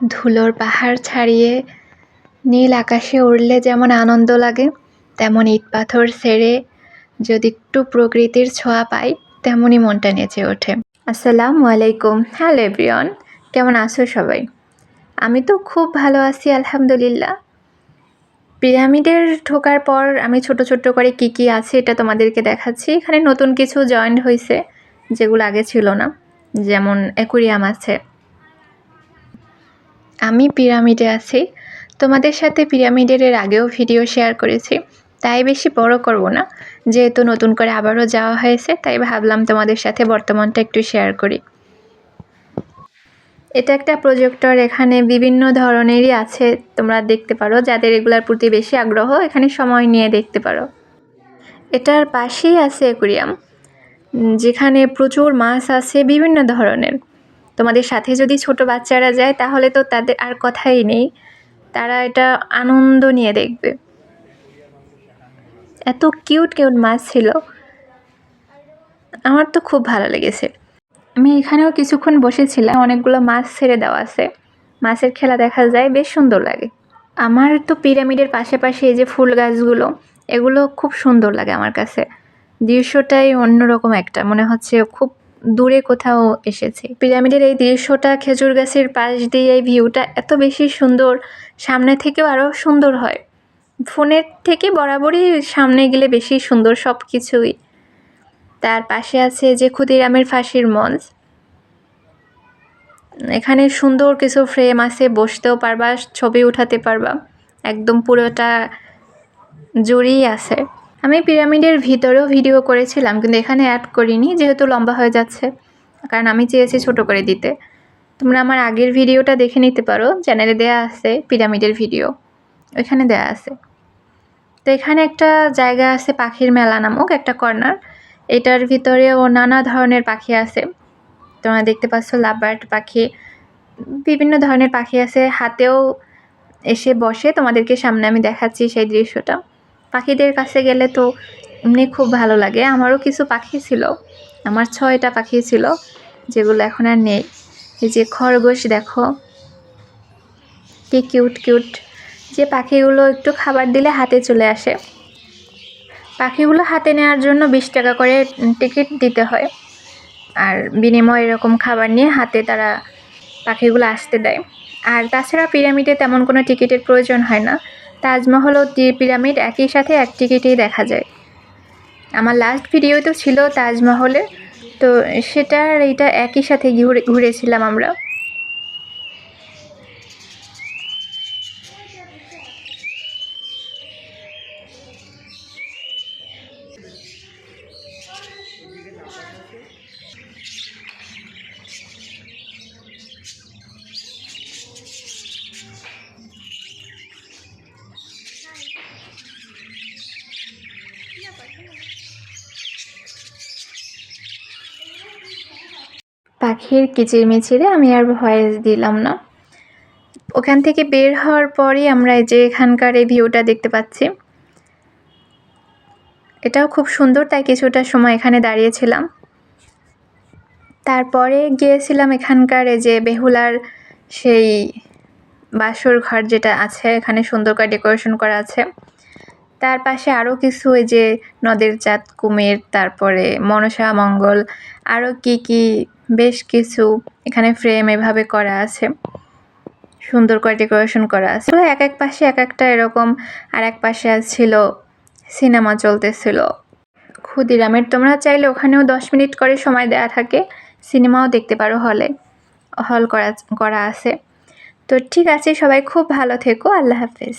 ধুলোর পাহাড় ছাড়িয়ে নীল আকাশে উড়লে যেমন আনন্দ লাগে, তেমন ইট পাথর সেরে যদি একটু প্রকৃতির ছোঁয়া পাই, তেমনই মনটা নেচে ওঠে। আসসালামু আলাইকুম। হ্যালো এভরিওয়ান, কেমন আছো সবাই? আমি তো খুব ভালো আছি, আলহামদুলিল্লাহ। পিরামিডের ঢোকার পর আমি ছোট ছোট করে কি কি আছে এটা তোমাদেরকে দেখাচ্ছি। এখানে নতুন কিছু জয়েন্ট হয়েছে যেগুলো আগে ছিল না। যেমন অ্যাকুরিয়াম আছে। আমি পিরামিডে আছি। তোমাদের সাথে পিরামিডের এর আগেও ভিডিও শেয়ার করেছি। তাই বেশি বড় করব না। যেহেতু নতুন করে আবারও যাওয়া হয়েছে, তাই ভাবলাম তোমাদের সাথে বর্তমানটা একটু শেয়ার করি। এটা একটা প্রজেক্টর, এখানে বিভিন্ন ধরনেরই আছে। তোমরা দেখতে পারো, যাদের এগুলার প্রতি বেশি আগ্রহ, এখানে সময় নিয়ে দেখতে পারো। এটার পাশেই আছে অ্যাকুরিয়াম, যেখানে প্রচুর মাছ আছে বিভিন্ন ধরনের। তোমাদের সাথে যদি ছোট বাচ্চারা যায়, তাহলে তো তাদের আর কথাই নেই। তারা এটা আনন্দ নিয়ে দেখবে। এত কিউট কিউট মাছ ছিল। আমার তো খুব ভালো লেগেছে। আমি এখানেও কিছুক্ষণ বসেছিলাম। অনেকগুলো মাছ ছেড়ে দেওয়া আছে। মাছের খেলা দেখা যায়, বেশ সুন্দর লাগে। আমার তো পিরামিডের পাশাপাশি এই যে ফুল গাছগুলো, এগুলো খুব সুন্দর লাগে আমার কাছে। দৃশ্যটাই অন্যরকম একটা। মনে হচ্ছে খুব দূরে কোথাও এসেছি। পিরামিডের এই দৃশ্যটা খেজুর গাছের পাশ দিয়ে এই ভিউটা এত বেশি সুন্দর, সামনে থেকেও আরও সুন্দর হয়। ফোনের থেকে বরাবরই সামনে গেলে বেশি সুন্দর সব কিছুই তার পাশে আছে যে ক্ষুদিরামের ফাঁসির মঞ্চ। এখানে সুন্দর কিছু ফ্রেম আছে, বসতেও পারবা, ছবি উঠাতে পারবা। একদম পুরোটা জুড়েই আছে। আমি পিরামিডের ভিতরেও ভিডিও করেছিলাম, কিন্তু এখানে অ্যাড করিনি, যেহেতু লম্বা হয়ে যাচ্ছে। কারণ আমি চেয়েছি ছোট করে দিতে। তোমরা আমার আগের ভিডিওটা দেখে নিতে পারো চ্যানেলে দেয়া আছে পিরামিডের ভিডিও। ওইখানে দেয়া আছে। তো এখানে একটা জায়গা আছে পাখির মেলা নামক একটা কর্নার এটার ভিতরেও নানা ধরনের পাখি আছে। তোমরা দেখতে পাচ্ছ লাভবার্ড পাখি। বিভিন্ন ধরনের পাখি আছে। হাতেও এসে বসে। তোমাদেরকে সামনে আমি দেখাচ্ছি সেই দৃশ্যটা। পাখিদের কাছে গেলে তো এমনি খুব ভালো লাগে। আমারও কিছু পাখি ছিল, আমার ছয়টা পাখি ছিল, যেগুলো এখন আর নেই। এই যে খরগোশ দেখো, কি কিউট কিউট যে পাখিগুলো একটু খাবার দিলে হাতে চলে আসে। পাখিগুলো হাতে নেওয়ার জন্য বিশ টাকা করে টিকিট দিতে হয়। আর বিনিময়ে এরকম খাবার নিয়ে হাতে তারা পাখিগুলো আসতে দেয়। আর তাছাড়া পিরামিডে তেমন কোনো টিকিটের প্রয়োজন হয় না। তাজমহল ও পিরামিড একই সাথে এক টিকিটেই দেখা যায়। আমার লাস্ট ভিডিও তো ছিল তাজমহলে, তো সেটার এইটা একই সাথে ঘুরে, ঘুরেছিলাম আমরা। পাখির কিচিরমিচিরে আমি আর ভয়েস দিলাম না। ওখান থেকে বের হওয়ার পরই আমরা এই যে এখানকার এই ভিউটা দেখতে পাচ্ছি। এটাও খুব সুন্দর, তাই কিছুটা সময় এখানে দাঁড়িয়েছিলাম। তারপরে গিয়েছিলাম এখানকার এই যে বেহুলার সেই বাসর ঘর যেটা আছে, এখানে সুন্দর করে ডেকোরেশন করা আছে। তার পাশে আরও কিছু ওই যে নদের চাঁদ কুমির, তারপরে মনসা, মঙ্গল আরও কি কি বেশ কিছু এখানে ফ্রেম এভাবে করা আছে। সুন্দর করে ডেকোরেশন করা আছে। এক এক পাশে এক একটা এরকম আর এক পাশে ছিল সিনেমা চলতেছিল। ক্ষুদিরামের, তোমরা চাইলে ওখানেও দশ মিনিট করে সময় দেয়া থাকে সিনেমাও দেখতে পারো হলে হল করা করা আছে। তো ঠিক আছে, সবাই খুব ভালো থেকো, আল্লাহ হাফেজ।